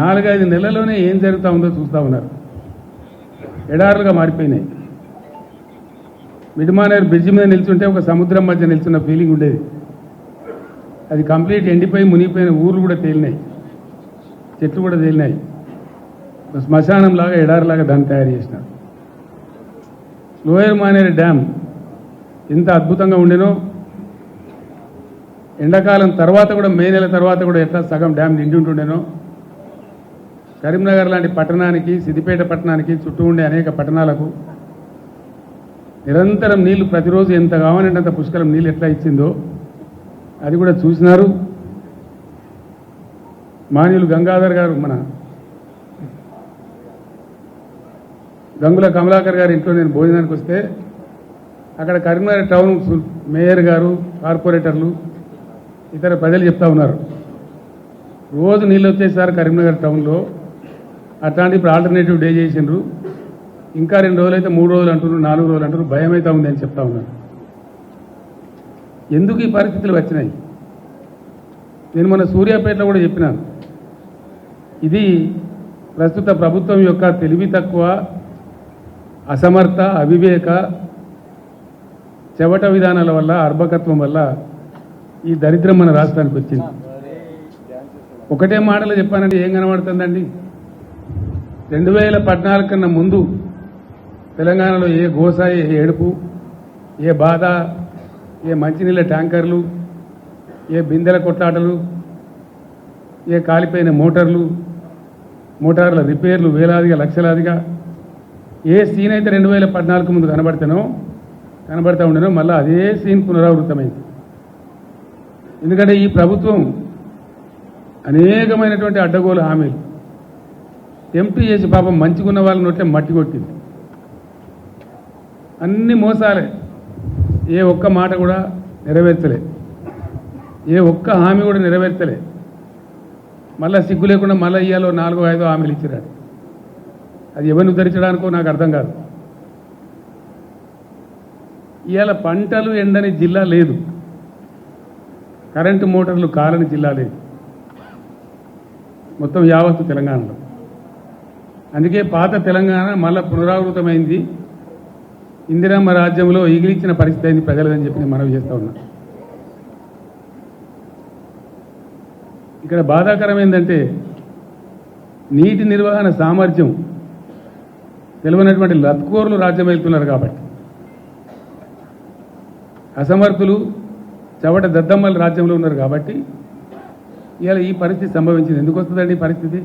నాలుగైదు నెలల్లోనే ఏం జరుగుతూ ఉందో చూస్తూ ఉన్నారు. ఎడారులుగా మారిపోయినాయి. మిడిమానేర్ బ్రిడ్జ్ మీద నిల్చుంటే ఒక సముద్రం మధ్య నిల్చున్న ఫీలింగ్ ఉండేది. అది కంప్లీట్ ఎండిపోయి మునిగిపోయిన ఊర్లు కూడా తేలినాయి. చెట్లు కూడా తేలినాయి. శ్మశానంలాగా లాగా ఎడారిలాగా దాన్ని తయారు చేసినారు. లోయర్ మానేరు డ్యామ్ ఎంత అద్భుతంగా ఉండేనో ఎండాకాలం తర్వాత కూడా మే నెల తర్వాత కూడా ఎట్లా సగం డ్యామ్ నిండి ఉంటుండేనో కరీంనగర్ లాంటి పట్టణానికి సిద్దిపేట పట్టణానికి చుట్టూ ఉండే అనేక పట్టణాలకు నిరంతరం నీళ్ళు ప్రతిరోజు ఎంత కావాలంటే అంత పుష్కలం నీళ్ళు ఎట్లా ఇచ్చిందో అది కూడా చూసినారు. మాన్యులు గంగాధర్ గారు మన గంగుల కమలాకర్ గారి ఇంట్లో నేను భోజనానికి వస్తే అక్కడ కరీంనగర్ టౌన్ మేయర్ గారు కార్పొరేటర్లు ఇతర ప్రజలు చెప్తా ఉన్నారు. రోజు నీళ్ళు వచ్చేసారు కరీంనగర్ టౌన్లో. అట్లాంటి ఇప్పుడు ఆల్టర్నేటివ్ డే చేసిండ్రు. ఇంకా రెండు రోజులు అయితే మూడు రోజులు అంటున్నారు నాలుగు రోజులు అంటున్నారు. భయం అయితే ఉంది అని చెప్తా ఉన్నాను ఎందుకు ఈ పరిస్థితులు వచ్చినాయి? నేను మన సూర్యాపేటలో కూడా చెప్పినాను ఇది ప్రస్తుత ప్రభుత్వం యొక్క తెలివి తక్కువ అసమర్థ అవివేక చెవట విధానాల వల్ల అర్భకత్వం వల్ల ఈ దరిద్రం మన రాష్ట్రానికి వచ్చింది. ఒకటే మాటలో చెప్పానంటే ఏం కనబడుతుందండి? రెండు వేల పద్నాలుగు కన్నా ముందు తెలంగాణలో ఏ గోస ఏ ఏడుపు ఏ బాధ ఏ మంచినీళ్ళ ట్యాంకర్లు ఏ బిందెల కొట్లాటలు ఏ కాలిపోయిన మోటార్లు మోటార్ల రిపేర్లు వేలాదిగా లక్షలాదిగా ఏ సీన్ అయితే రెండు వేల పద్నాలుగు ముందు కనబడతానో కనబడతా ఉండేనో మళ్ళీ అదే సీన్ పునరావృతమైంది. ఎందుకంటే ఈ ప్రభుత్వం అనేకమైనటువంటి అడ్డగోలు హామీలు ఎంపీ చేసి పాపం మంచిగున్న వాళ్ళ నోట్లే మట్టి కొట్టింది. అన్ని మోసాలే. ఏ ఒక్క మాట కూడా నెరవేర్చలే. ఏ ఒక్క హామీ కూడా నెరవేర్చలే. మళ్ళా సిగ్గు లేకుండా మళ్ళీ ఇయ్యాలో నాలుగో ఐదో హామీలు ఇచ్చిరాడు అది ఎవరిని ఉద్ధరించడానికో నాకు అర్థం కాదు. ఇవాళ పంటలు ఎండని జిల్లా లేదు. కరెంటు మోటార్లు కాలని జిల్లా లేదు. మొత్తం యావత్తు తెలంగాణలో. అందుకే పాత తెలంగాణ మళ్ళా పునరావృతమైంది. ఇందిరమ్మ రాజ్యంలో ఈగిలిచ్చిన పరిస్థితి అయింది ప్రజలదని చెప్పి నేను మనవి చేస్తూ ఉన్నా. ఇక్కడ బాధాకరం ఏంటంటే నీటి నిర్వహణ సామర్థ్యం తెలియనటువంటి లత్కోర్లు రాజ్యం వెళ్తున్నారు కాబట్టి. అసమర్థులు చవట దద్దమ్మల రాజ్యంలో ఉన్నారు కాబట్టి ఇవాళ ఈ పరిస్థితి సంభవించింది. ఎందుకు వస్తుందండి ఈ పరిస్థితి?